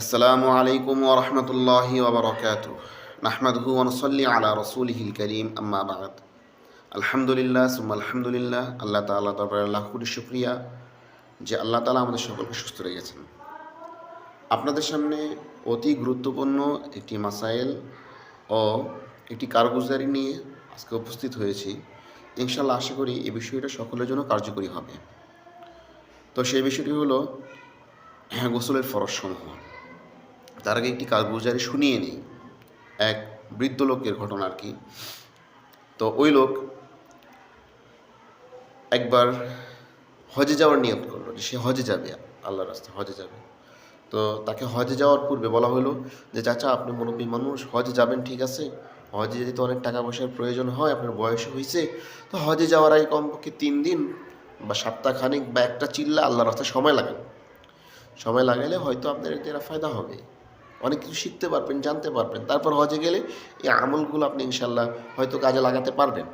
আসসালামু আলাইকুম ওয়া রাহমাতুল্লাহি ওয়া বারাকাতু নাহমাদুহু ওয়া নুসাল্লি আলা রাসূলিহিল কারীম, আম্মা বাদ। আলহামদুলিল্লাহ, সুম্মা আলহামদুলিল্লাহ। আল্লাহ তালা তারপরে আল্লাহ কোটি শুক্রিয়া যে আল্লাহ তাআলা আমাদের সকলকে সুস্থ রেখেছেন। আপনাদের সামনে অতি গুরুত্বপূর্ণ একটি মাসাইল ও একটি কারগুজারি নিয়ে আজকে উপস্থিত হয়েছি। ইনশাআল্লাহ আশা করি এই বিষয়টা সকলের জন্য কার্যকরী হবে। তো সেই বিষয়টি হলো হ্যাঁ, গোসলের ফরজ সমূহ। তার আগে একটি কারগুজারি শুনিয়ে নিই। এক বৃদ্ধ লোকের ঘটনা আর কি। তো ওই লোক একবার হজে যাওয়ার নিয়ত করল যে সে হজে যাবে, আল্লাহর রাস্তায় হজে যাবে। তো তাকে হজে যাওয়ার পূর্বে বলা হলো যে, চাচা, আপনি মুরব্বী মানুষ, হজে যাবেন, ঠিক আছে? হজে যেতে অনেক টাকা পয়সার প্রয়োজন হয়, আপনার বয়স হয়েছে, তো হজে যাওয়ার আগে কমপক্ষে তিন দিন বা সপ্তাহ খানিক বা একটা চিল্লা আল্লাহর রাস্তায় সময় লাগান। সময় লাগালে হয়তো আপনার এরা ফায়দা হবে। অনেক কিছু শিখতে পারবেন, জানতে পারবেন। তারপর হজে গেলে এই আমলগুলো আপনি ইনশাল্লাহ হয়তো কাজে লাগাতে পারবেন।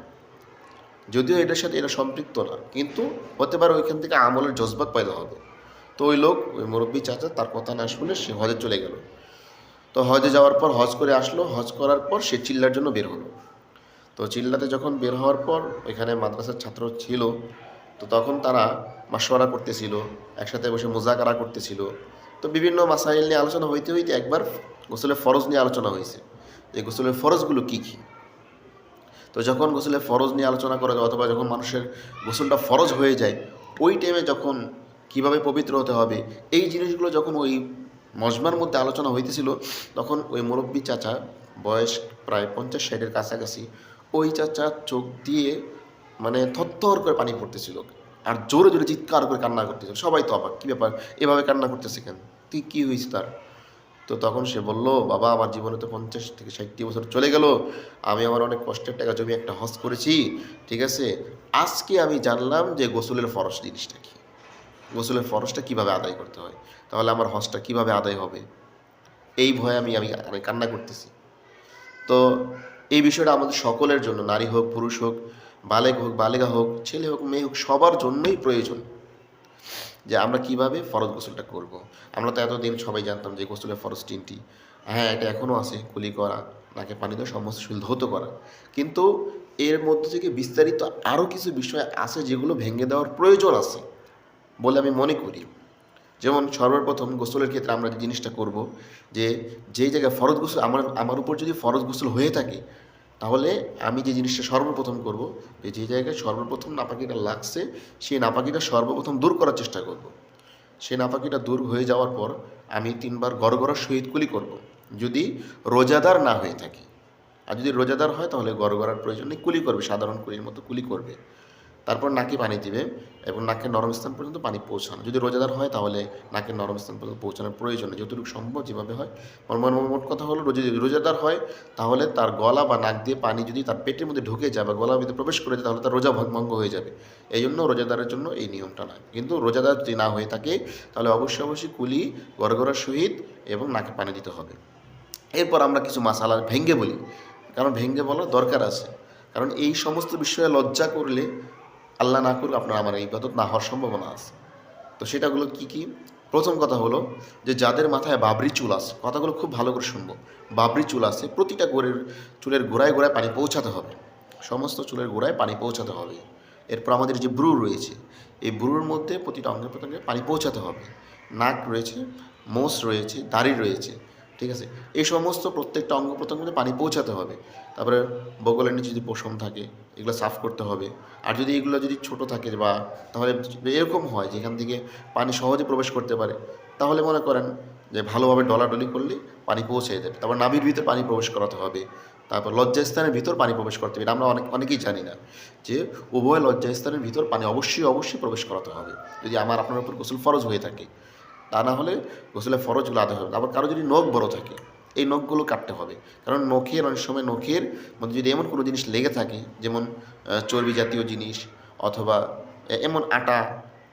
যদিও এটার সাথে এটা সম্পৃক্ত না, কিন্তু হতে পারে ওইখান থেকে আমলের জজবাত পয়দা হবে। তো ওই লোক, ওই মুরব্বী চাচা, তার কথা না শুনে সে হজে চলে গেল। তো হজে যাওয়ার পর হজ করে আসলো, হজ করার পর সে চিল্লার জন্য বের হলো। তো চিল্লাতে যখন বের হওয়ার পর ওইখানে মাদ্রাসার ছাত্র ছিল, তো তখন তারা মাসোয়ারা করতেছিল, একসাথে বসে মোজাকারা করতেছিল। তো বিভিন্ন মাসাইল নিয়ে আলোচনা হইতে হইতে একবার গোসলের ফরজ নিয়ে আলোচনা হয়েছে যে গোসলের ফরজগুলো কী কী? তো যখন গোসলের ফরজ নিয়ে আলোচনা করা যায় অথবা যখন মানুষের গোসলটা ফরজ হয়ে যায়, ওই টাইমে যখন কীভাবে পবিত্র হতে হবে, এই জিনিসগুলো যখন ওই মজমার মধ্যে আলোচনা হইতেছিল, তখন ওই মুরব্বী চাচা, বয়স প্রায় পঞ্চাশ ষাটের কাছাকাছি, ওই চাচা চোখ দিয়ে মানে থরথর করে পানি পড়তেছিল। আর জোরে জোরে চিৎকার করে কান্না করতেছে সবাই তো অবাক, কী ব্যাপার? এভাবে কান্না করতেছে কেন? তুই কী হয়েছে তার? তো তখন সে বলল, বাবা, আমার জীবনে তো পঞ্চাশ থেকে ষাটটি বছর চলে গেল। আমি আমার অনেক কষ্টের টাকা জমি একটা হজ করেছি, ঠিক আছে? আজকে আমি জানলাম যে গোসলের ফরজ জিনিসটা কি। গোসলের ফরজটা কীভাবে আদায় করতে হয়? তাহলে আমার হজটা কীভাবে আদায় হবে? এই ভয়ে আমি আমি কান্না করতেছি। তো এই বিষয়টা আমাদের সকলের জন্য, নারী হোক, পুরুষ হোক বালেক হোক বালেগা হোক, ছেলে হোক, মেয়ে হোক, সবার জন্যই প্রয়োজন যে আমরা কীভাবে ফরজ গোসলটা করব। আমরা তো এতদিন সবাই জানতাম যে গোসলের ফরজ তিনটি। হ্যাঁ এটা এখনও আছে, কুলি করা, নাকে পানি দেওয়া সমস্ত ধৌত করা। কিন্তু এর মধ্যে থেকে বিস্তারিত আরও কিছু বিষয় আছে যেগুলো ভেঙে দেওয়ার প্রয়োজন আছে বলে আমি মনে করি। যেমন সর্বপ্রথম গোসলের ক্ষেত্রে আমরা যে জিনিসটা করব যে, যেই জায়গায় ফরজ গোসল, আমার আমার উপর যদি ফরজ গোসল হয়ে থাকে তাহলে আমি যে জিনিসটা সর্বপ্রথম করব, যে জায়গায় সর্বপ্রথম নাপাকিটা লাগছে, সেই নাপাকিটা সর্বপ্রথম দূর করার চেষ্টা করব। সেই নাপাকিটা দূর হয়ে যাওয়ার পর আমি তিনবার গড়গড়া সহিত কুলি করব। যদি রোজাদার না হয়ে থাকে আর যদি রোজাদার হয়, তাহলে গড়গড়ার প্রয়োজনে কুলি করবে, সাধারণ কুলির মতো কুলি করবে তারপর নাকে পানি দিবে এবং নাকের নরম স্থান পর্যন্ত পানি পৌঁছানো। যদি রোজাদার হয় তাহলে নাকের নরম স্থান পর্যন্ত পৌঁছানোর প্রয়োজন যতটুকু সম্ভব যেভাবে হয়। মোট- কথা হলো, রোজা যদি রোজাদার হয় তাহলে তার গলা বা নাক দিয়ে পানি যদি তার পেটের মধ্যে ঢুকে যায় বা গলার ভিতরে প্রবেশ করে যায়, তাহলে তার রোজা ভঙ্গ হয়ে যাবে। এই জন্য রোজাদারের জন্য এই নিয়মটা নয়। কিন্তু রোজাদার যদি না হয়ে থাকে, তাহলে অবশ্যই অবশ্যই কুলি, গড়গড়ার সহিত এবং নাকে পানি দিতে হবে। এরপর আমরা কিছু মাসালা ভেঙ্গে বলি। কারণ ভেঙ্গে বলার দরকার আছে। কারণ এই সমস্ত বিষয়ে লজ্জা করলে আল্লাহ না করুক, আপনার আমার এই ইবাদত না হওয়ার সম্ভাবনা আছে। তো সেটাগুলো কি কি? প্রথম কথা হলো যে যাদের মাথায় বাবরি চুল আছে, কথাগুলো খুব ভালো করে শুনব। বাবরি চুল আছে, প্রতিটা গোড়ের চুলের গোড়ায় গোড়ায় পানি পৌঁছাতে হবে। সমস্ত চুলের গোড়ায় পানি পৌঁছাতে হবে। এরপর আমাদের যে ব্রু রয়েছে, এই ব্রুর মধ্যে প্রতিটা অঙ্গে প্রত্যঙ্গে পানি পৌঁছাতে হবে। নাক রয়েছে, মোষ রয়েছে, দাড়ি রয়েছে। ঠিক আছে? এই সমস্ত প্রত্যেকটা অঙ্গ প্রত্যঙ্গে পানি পৌঁছাতে হবে। তারপরে বগলের নিচে যদি পশম থাকে, এগুলো সাফ করতে হবে। আর যদি এগুলো যদি ছোট থাকে বা তাহলে এরকম হয় যেখান থেকে পানি সহজে প্রবেশ করতে পারে, তাহলে মনে করেন যে ভালোভাবে ডলাডলি করলে পানি পৌঁছে যাবে। তারপর নাভির ভিতর পানি প্রবেশ করাতে হবে। তারপর লজ্জাস্থানের ভিতর পানি প্রবেশ করতে হবে। আমরা অনেক, অনেকেই জানি না যে উভয় লজ্জাস্থানের ভিতর পানি অবশ্যই অবশ্যই প্রবেশ করাতে হবে। যদি আমার, আপনার উপর গোসল ফরজ হয়ে থাকে তা না হলে গোসলের ফরজগুলো আদায় হবে আবার কারও যদি নখ বড় থাকে, এই নখগুলো কাটতে হবে। কারণ নখের অনেক সময় নখের মধ্যে যদি এমন কোনো জিনিস লেগে থাকে, যেমন চর্বি জাতীয় জিনিস অথবা এমন আটা,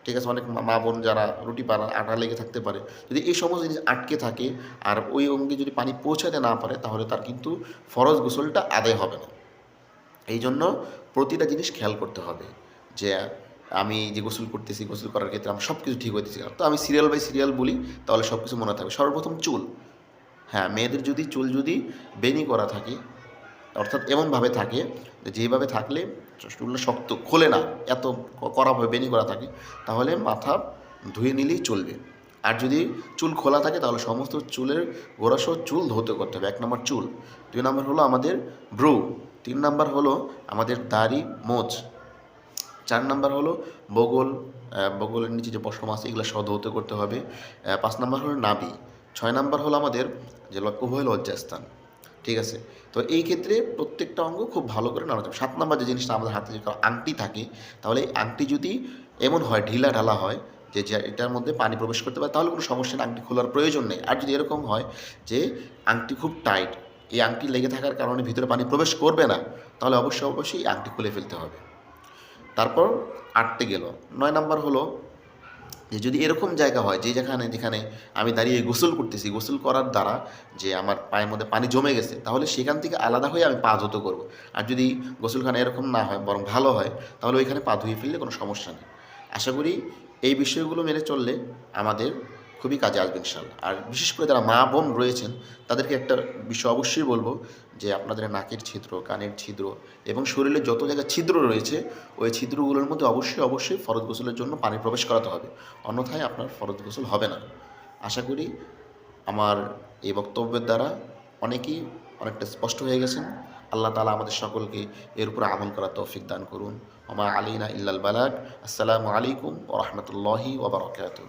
ঠিক আছে, অনেক মা বোন যারা রুটি পাড়া আটা লেগে থাকতে পারে। যদি এই সমস্ত জিনিস আটকে থাকে আর ওই অঙ্গে যদি পানি পৌঁছাতে না পারে, তাহলে তার কিন্তু ফরজ গোসলটা আদায় হবে না। এই জন্য প্রতিটা জিনিস খেয়াল করতে হবে যে আমি যে গোসল করতেছি, গোসল করার ক্ষেত্রে আমার সব কিছু ঠিক হইতেছে তো আমি সিরিয়াল বাই সিরিয়াল বলি, তাহলে সব কিছু মনে থাকবে। সর্বপ্রথম চুল। হ্যাঁ মেয়েদের যদি চুল যদি বেনি করা থাকে, অর্থাৎ এমনভাবে থাকে যেভাবে থাকলে চুলটা শক্ত, খোলে না, এত ক- কড়াভাবে বেনি করা থাকে, তাহলে মাথা ধুয়ে নিলেই চলবে। আর যদি চুল খোলা থাকে, তাহলে সমস্ত চুলের গোড়াসহ চুল ধৌত করতে হবে। এক নম্বর চুল। দুই নম্বর হলো আমাদের ব্রু তিন নম্বর হলো আমাদের দাড়ি মোচ চার নাম্বার হলো বগল বগলের নিচে যে পশম আছে, এগুলো সহ ধৌত করতে হবে। পাঁচ নাম্বার হলো নাবি ছয় নাম্বার হলো আমাদের যে উভয় লজ্জাস্থান। ঠিক আছে? তো এই ক্ষেত্রে প্রত্যেকটা অঙ্গ খুব ভালো করে নাড়াতে হবে। সাত নাম্বার যে জিনিসটা আমাদের হাতে যে আংটি থাকে, তাহলে এই আংটি যদি এমন হয়, ঢিলা ঢালা হয়, যে যে এটার মধ্যে পানি প্রবেশ করতে পারে, তাহলে কোনো সমস্যা নেই, আংটি খোলার প্রয়োজন নেই। আর যদি এরকম হয় যে আংটি খুব টাইট, এই আংটি লেগে থাকার কারণে ভিতরে পানি প্রবেশ করবে না, তাহলে অবশ্যই অবশ্যই আংটি খুলে ফেলতে হবে। তারপর আটতে গেল। নয় নাম্বার হলো যে যদি এরকম জায়গা হয় যে যেখানে যেখানে আমি দাঁড়িয়ে গোসল করতেছি, গোসল করার দ্বারা যে আমার পায়ের মধ্যে পানি জমে গেছে, তাহলে সেখান থেকে আলাদা হয়ে আমি পা ধুত করব। আর যদি গোসলখানা এরকম না হয়, বরং ভালো হয়, তাহলে ওইখানে পা ধুয়ে ফেললে কোনো সমস্যা নেই। আশা করি এই বিষয়গুলো মেনে চললে আমাদের খুবই কাজে আসবে ইনশাল্লাহ আর বিশেষ করে যারা মা বোন রয়েছেন, তাদেরকে একটা বিষয় অবশ্যই বলব যে আপনাদের নাকের ছিদ্র, কানের ছিদ্র এবং শরীরে যত জায়গায় ছিদ্র রয়েছে, ওই ছিদ্রগুলোর মধ্যে অবশ্যই অবশ্যই ফরজ গোসলের জন্য পানি প্রবেশ করাতে হবে। অন্যথায় আপনার ফরজ গোসল হবে না। আশা করি আমার এই বক্তব্যের দ্বারা অনেকেই অনেকটা স্পষ্ট হয়ে গেছেন। আল্লাহ তালা আমাদের সকলকে এর উপর আমল করার তৌফিক দান করুন। আমার আলীনা ইল্লাল বালাক আসসালামু আলাইকুম ও রহমতুল্লাহি ওবরাকাতুহ